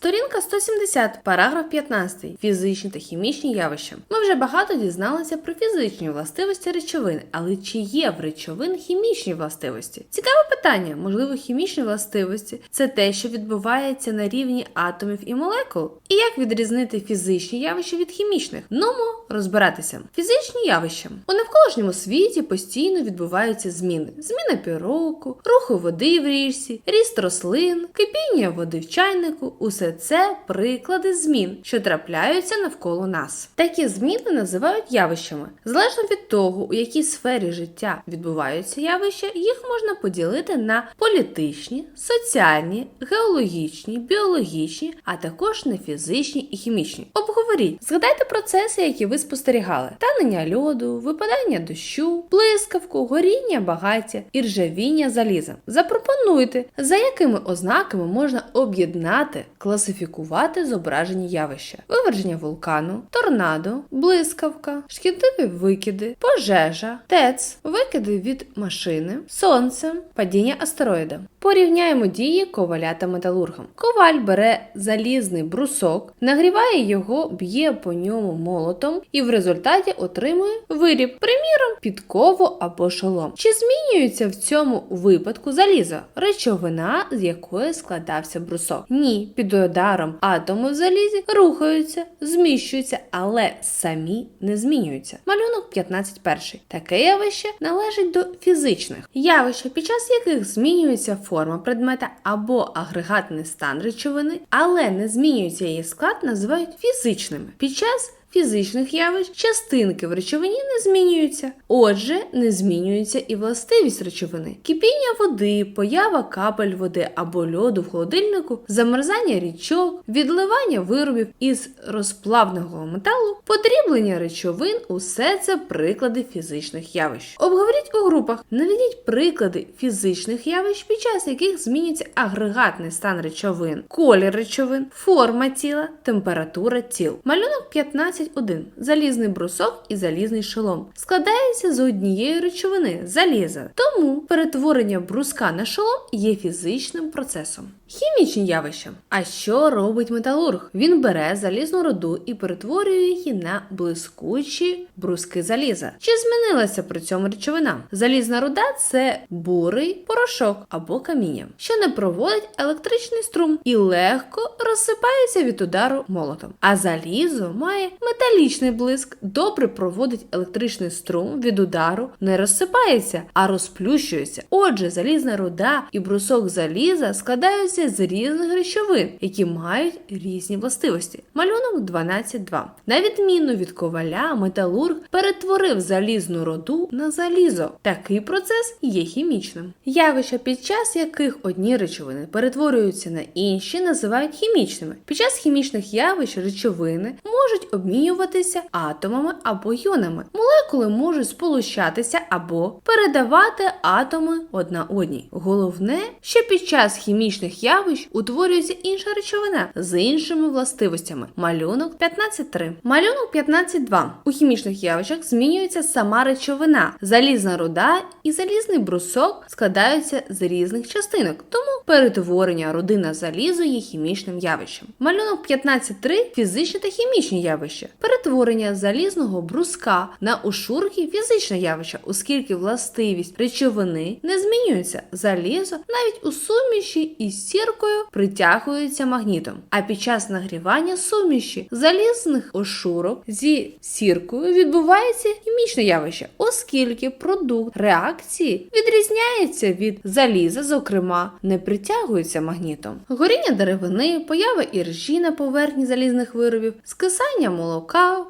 Сторінка 170, параграф 15. Фізичні та хімічні явища. Ми вже багато дізналися про фізичні властивості речовин, але чи є в речовин хімічні властивості? Цікаве питання. Можливо, хімічні властивості це те, що відбувається на рівні атомів і молекул. І як відрізнити фізичні явища від хімічних? Нумо розбиратися. Фізичні явища у навколишньому світі постійно відбуваються зміни: зміна піроку, руху води в річці, ріст рослин, кипіння води в чайнику усе це приклади змін, що трапляються навколо нас. Такі зміни називають явищами. Залежно від того, у якій сфері життя відбуваються явища, їх можна поділити на політичні, соціальні, геологічні, біологічні, а також на фізичні і хімічні. Обговоріть, згадайте процеси, які ви спостерігали: танення льоду, випадання дощу, блискавку, горіння багаття і ржавіння заліза. Запропонуйте, за якими ознаками можна об'єднати, класифікувати зображені явища: виверження вулкану, торнадо, блискавка, шкідливі викиди, пожежа, ТЕЦ, викиди від машини, сонце, падіння астероїда. Порівняємо дії коваля та металургом. Коваль бере залізний брусок, нагріває його, б'є по ньому молотом і в результаті отримує виріб, приміром, підкову або шолом. Чи змінюється в цьому випадку залізо, речовина, з якої складався брусок? Ні, під ударом атоми в залізі рухаються, зміщуються, але самі не змінюються. Малюнок 15.1. Таке явище належить до фізичних явища, під час яких змінюється форма предмета або агрегатний стан речовини, але не змінюється її склад, називають фізичними. Під час Фізичних явищ частинки в речовині не змінюються. Отже, не змінюється і властивість речовини. Кипіння води, поява капель води або льоду в холодильнику, замерзання річок, відливання виробів із розплавного металу, подріблення речовин усе це приклади фізичних явищ. Обговоріть у групах, наведіть приклади фізичних явищ, під час яких змінюється агрегатний стан речовин, колір речовин, форма тіла, температура тіл. Малюнок 15 15.1. Залізний брусок і залізний шолом складається з однієї речовини заліза. Тому перетворення бруска на шолом є фізичним процесом. Хімічні явища. А що робить металург? Він бере залізну руду і перетворює її на блискучі бруски заліза. Чи змінилася при цьому речовина? Залізна руда це бурий порошок або каміння, що не проводить електричний струм і легко розсипається від удару молотом. А залізо має металічний блиск, добре проводить електричний струм від удару, не розсипається, а розплющується. Отже, залізна руда і брусок заліза складаються з різних речовин, які мають різні властивості. Малюнок 12.2. На відміну від коваля, металург перетворив залізну руду на залізо. Такий процес є хімічним. Явища, під час яких одні речовини перетворюються на інші, називають хімічними. Під час хімічних явищ речовини можуть обмінюватися атомами або йонами. Молекули можуть сполучатися або передавати атоми одна одній. Головне, що під час хімічних явищ утворюється інша речовина з іншими властивостями. Малюнок 15.3. Малюнок 15.2. У хімічних явищах змінюється сама речовина. Залізна руда і залізний брусок складаються з різних частинок, тому перетворення руди на залізо є хімічним явищем. Малюнок 15.3 фізичні та хімічні явища. Перетворення залізного бруска на ушурки фізичне явище, оскільки властивість речовини не змінюється. Залізо навіть у суміші із сіркою притягується магнітом. А під час нагрівання суміші залізних ошурок зі сіркою відбувається хімічне явище, оскільки продукт реакції відрізняється від заліза, зокрема, не притягується магнітом. Горіння деревини, поява іржі на поверхні залізних виробів, скисання молока,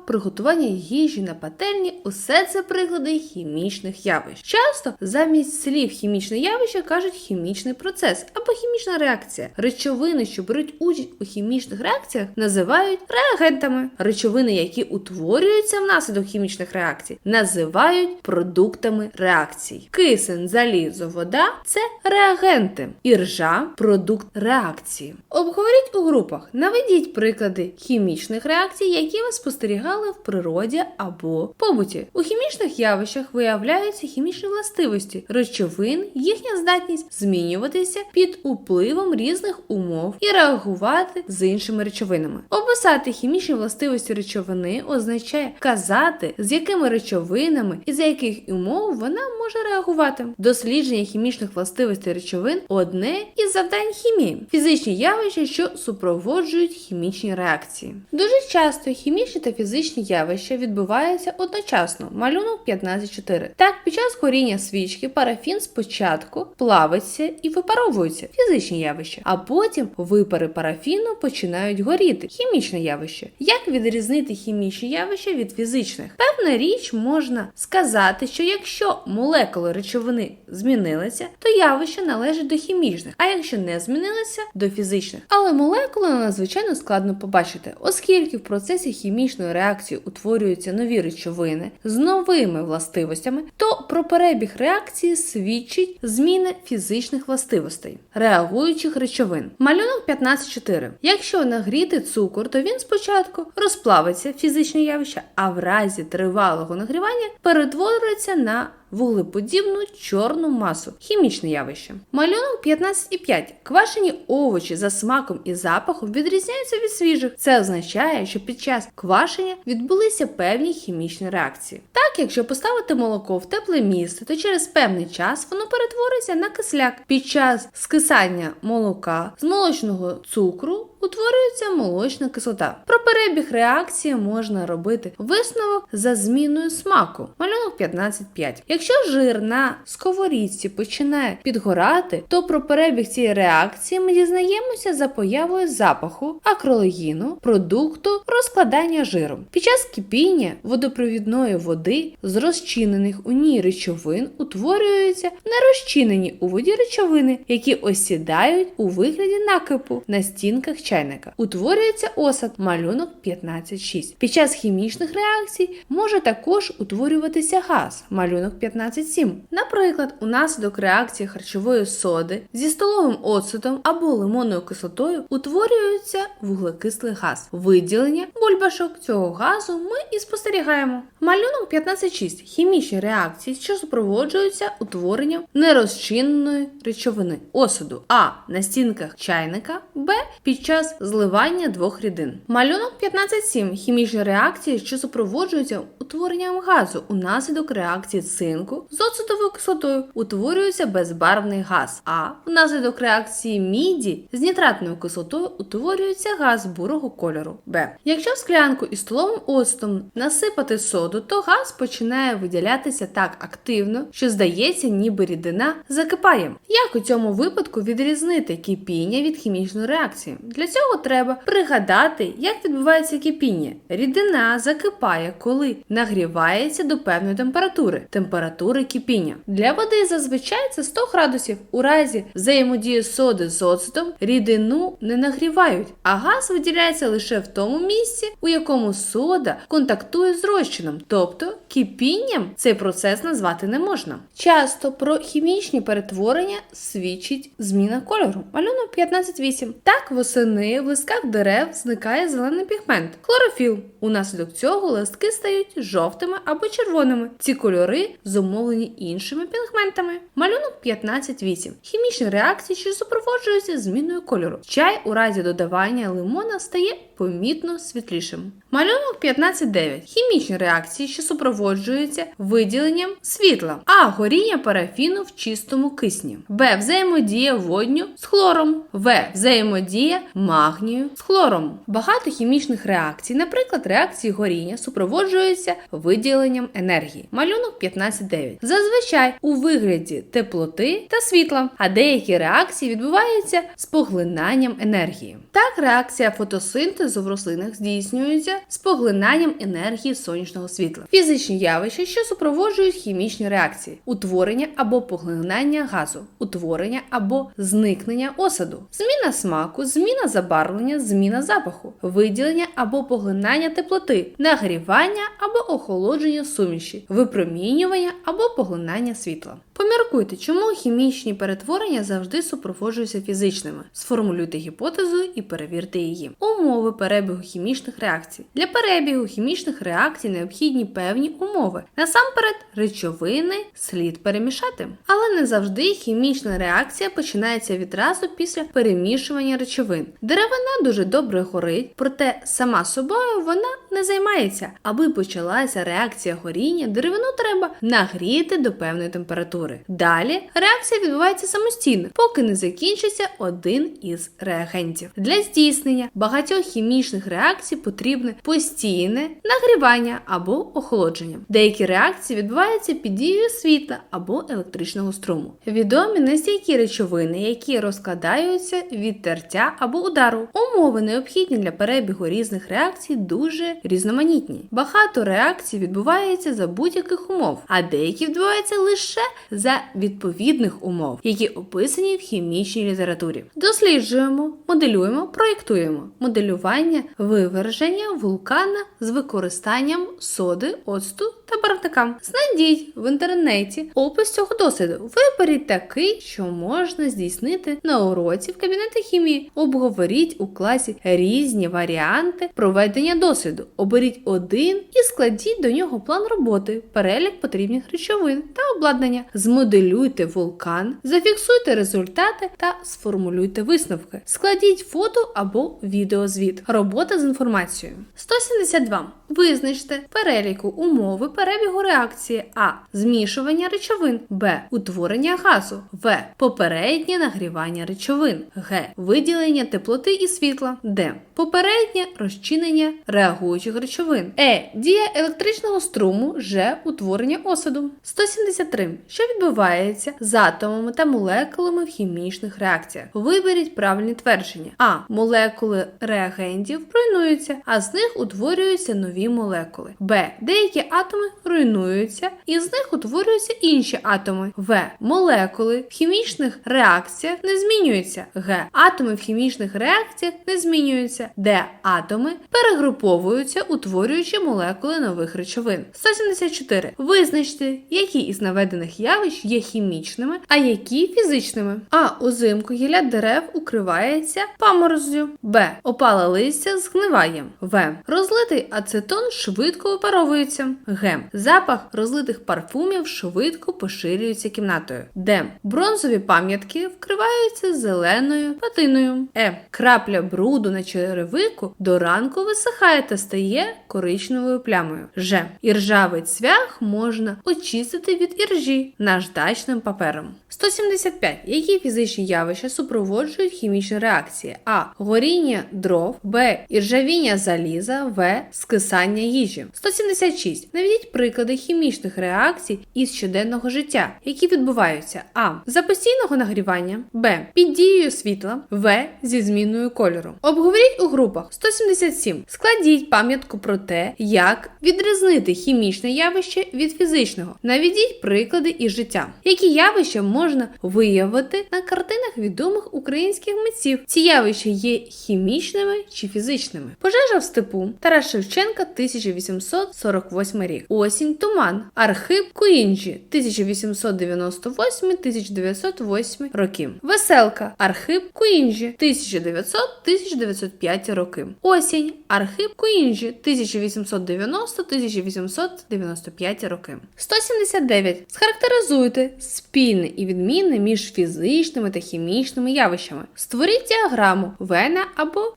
приготування їжі на пательні усе це приклади хімічних явищ. Часто замість слів хімічне явище кажуть хімічний процес або хімічна реакція. Речовини, що беруть участь у хімічних реакціях, називають реагентами. Речовини, які утворюються внаслідок хімічних реакцій, називають продуктами реакцій. Кисень, залізо, вода це реагенти. Іржа продукт реакції. Обговоріть у групах, наведіть приклади хімічних реакцій, які ви спостерігали в природі або побуті. У хімічних явищах виявляються хімічні властивості речовин, їхня здатність змінюватися під впливом різних умов і реагувати з іншими речовинами. Описати хімічні властивості речовини означає казати, з якими речовинами і за яких умов вона може реагувати. Дослідження хімічних властивостей речовин одне із завдань хімії, фізичні явища, що супроводжують хімічні реакції. Дуже часто хімічні та фізичні явища відбуваються одночасно. Малюнок 15.4. Так, під час горіння свічки парафін спочатку плавиться і випаровується фізичні явища, а потім випари парафіну починають горіти хімічне явище. Як відрізнити хімічні явища від фізичних? Певна річ можна сказати, що якщо молекули речовини змінилися, то явище належить до хімічних, а якщо не змінилися до фізичних. Але молекули надзвичайно складно побачити, оскільки в процесі хімічної реакції утворюються нові речовини з новими властивостями, то про перебіг реакції свідчить зміни фізичних властивостей реагуючих речовин. Малюнок 15.4. Якщо нагріти цукор, то він спочатку розплавиться фізичне явище, а в разі тривалого нагрівання перетворюється на вуглеподібну чорну масу хімічне явище. Малюнок 15,5. Квашені овочі за смаком і запахом відрізняються від свіжих. Це означає, що під час квашення відбулися певні хімічні реакції. Так, якщо поставити молоко в тепле місце, то через певний час воно перетвориться на кисляк. Під час скисання молока з молочного цукру утворюється молочна кислота. Про перебіг реакції можна робити висновок за зміною смаку. Малюнок 15.5. Якщо жир на сковорідці починає підгорати, то про перебіг цієї реакції ми дізнаємося за появою запаху, акрологіну, продукту розкладання жиру. Під час кипіння водопровідної води з розчинених у ній речовин утворюються нерозчинені у воді речовини, які осідають у вигляді накипу на стінках чайника. Утворюється осад, малюнок 15.6. Під час хімічних реакцій може також утворюватися газ, малюнок 15.7. Наприклад, унаслідок реакції харчової соди зі столовим оцетом або лимонною кислотою утворюється вуглекислий газ. Виділення бульбашок цього газу ми і спостерігаємо. Малюнок 15.6. Хімічні реакції, що супроводжуються утворенням нерозчиненої речовини осаду А на стінках чайника, Б під час зливання двох рідин. Малюнок 15.7. Хімічні реакції, що супроводжуються утворенням газу унаслідок реакції цинку з оцетовою кислотою, утворюється безбарвний газ. А внаслідок реакції міді з нітратною кислотою утворюється газ бурого кольору. Б. Якщо в склянку із столовим оцтом насипати соду, то газ починає виділятися так активно, що здається, ніби рідина закипає. Як у цьому випадку відрізнити кипіння від хімічної реакції? Для цього треба пригадати, як відбувається кипіння. Рідина закипає, коли нагрівається до певної температури температури кипіння. Для води зазвичай це 100 градусів. У разі взаємодії соди з оцетом рідину не нагрівають, а газ виділяється лише в тому місці, у якому сода контактує з розчином, тобто кипінням цей процес назвати не можна. Часто про хімічні перетворення свідчить зміна кольору. Малюнок 15.8. Так восени в листках дерев зникає зелений пігмент хлорофіл. Унаслідок цього листки стають жовтими або червоними. Ці кольори зумовлені іншими пігментами. Малюнок 15.8. Хімічні реакції, що супроводжуються зміною кольору. Чай у разі додавання лимона стає помітно світлішим. Малюнок 15.9. Хімічні реакції, що супроводжуються виділенням світла, а горіння парафіну в чистому кисні. Б. Взаємодія водню з хлором. В. Взаємодія магнію з хлором. Багато хімічних реакцій, наприклад, реакції горіння, супроводжуються виділенням енергії. Малюнок 15.9. Зазвичай у вигляді теплоти та світла, а деякі реакції відбуваються з поглинанням енергії. Так, реакція фотосинтезу в рослинах здійснюється з поглинанням енергії сонячного світла. Фізичні явища, що супроводжують хімічні реакції, утворення або поглинання газу, утворення або зникнення осаду, зміна смаку, зміна забарвлення, зміна запаху, виділення або поглинання теплоти, нагрівання або охолодження суміші, випромінювання або поглинання світла. Поміркуйте, чому хімічні перетворення завжди супроводжуються фізичними. Сформулюйте гіпотезу і перевірте її. Умови перебігу хімічних реакцій. Для перебігу хімічних реакцій необхідні певні умови. Насамперед, речовини слід перемішати. Але не завжди хімічна реакція починається відразу після перемішування речовин. Деревина дуже добре горить, проте сама собою вона не займається. Аби почалася реакція горіння, деревину треба нагріти до певної температури. Далі реакція відбувається самостійно, поки не закінчиться один із реагентів. Для здійснення багатьох хімічних реакцій потрібне постійне нагрівання або охолодження. Деякі реакції відбуваються під дією світла або електричного струму. Відомі нестійкі речовини, які розкладаються від тертя або удару. Умови необхідні для перебігу різних реакцій дуже різноманітні. Багато реакцій відбувається за будь-яких умов, а деякі відбуваються лише за відповідних умов, які описані в хімічній літературі. Досліджуємо, моделюємо, проєктуємо моделювання виверження вулкана з використанням соди, оцту та барвника. Знайдіть в інтернеті опис цього досвіду. Виберіть такий, що можна здійснити на уроці в кабінеті хімії. Обговоріть у класі різні варіанти проведення досвіду. Оберіть один і складіть до нього план роботи, перелік потрібних речовин та обладнання. Змоделюйте вулкан, зафіксуйте результати та сформулюйте висновки. Складіть фото або відеозвіт. Робота з інформацією. 172. Визначте переліку умови перебігу реакції А. Змішування речовин, Б. Утворення газу, В. Попереднє нагрівання речовин, Г. Виділення теплоти і світла, Д. Попереднє розчинення реагуючих речовин, Е. Дія електричного струму, Ж. Утворення осаду. 173. Що відбувається з атомами та молекулами в хімічних реакціях? Виберіть правильні твердження. А. Молекули реагентів руйнуються, а з них утворюються нові молекули. Б. Деякі атоми руйнуються, і з них утворюються інші атоми. В. Молекули в хімічних реакціях не змінюються. Г. Атоми в хімічних реакціях не змінюються. Д. Атоми перегруповуються, утворюючи молекули нових речовин. 174. Визначте, які із наведених явищ є хімічними, а які фізичними. А. Узимку гілля дерев укривається паморозю. Б. Опала листя згниває. В. Розлитий ацетон швидко випаровується. Г. Запах розлитих парфумів швидко поширюється кімнатою. Д. Бронзові пам'ятки вкриваються зеленою патиною. Е. Крапля бруду на черевику до ранку висихає та стає коричневою плямою. Ж. Іржавий цвях можна очистити від іржі наждачним папером. 175. Які фізичні явища супроводжують хімічні реакції? А. Горіння дров, Б. Іржавіння заліза, В. Скисання їжі. 176. Наведіть приклади хімічних реакцій із щоденного життя, які відбуваються А. За постійного нагрівання, Б. Під дією світла, В. Зі зміною кольору. Обговоріть у групах 177. Складіть пам'ятку про те, як відрізнити хімічне явище від фізичного. Наведіть приклади із життя, які явища можна виявити на картинах відомих українських митців. Ці явища є хімічними чи фізичними. Пожежа в степу Тарас Шевченка 1848 рік. Осінь туман. Архип Куінджі 1898-1908 роки. Веселка. Архип Куінджі 1900-1905 роки. Осінь. Архип Куінджі 1890-1895 роки. 179. Схарактеризуйте спільне і відмінне між фізичними та хімічними явищами. Створіть діаграму Вена або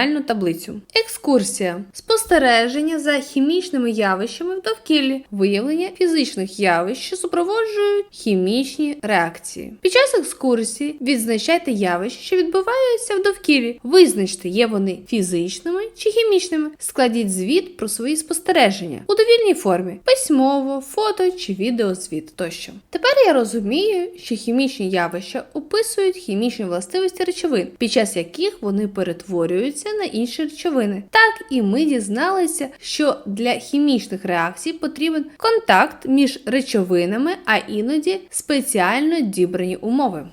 порівняльну таблицю. Екскурсія. Спостереження за хімічними явищами в довкіллі, виявлення фізичних явищ, що супроводжують хімічні реакції. Під час екскурсії відзначайте явища, що відбуваються в довкіллі. Визначте, є вони фізичними чи хімічними. Складіть звіт про свої спостереження у довільній формі: письмово, фото чи відеозвіт тощо. Тепер я розумію, що хімічні явища описують хімічні властивості речовин, під час яких вони перетворюються на інші речовини. Так і ми дізналися, що для хімічних реакцій потрібен контакт між речовинами, а іноді спеціально дібрані умови.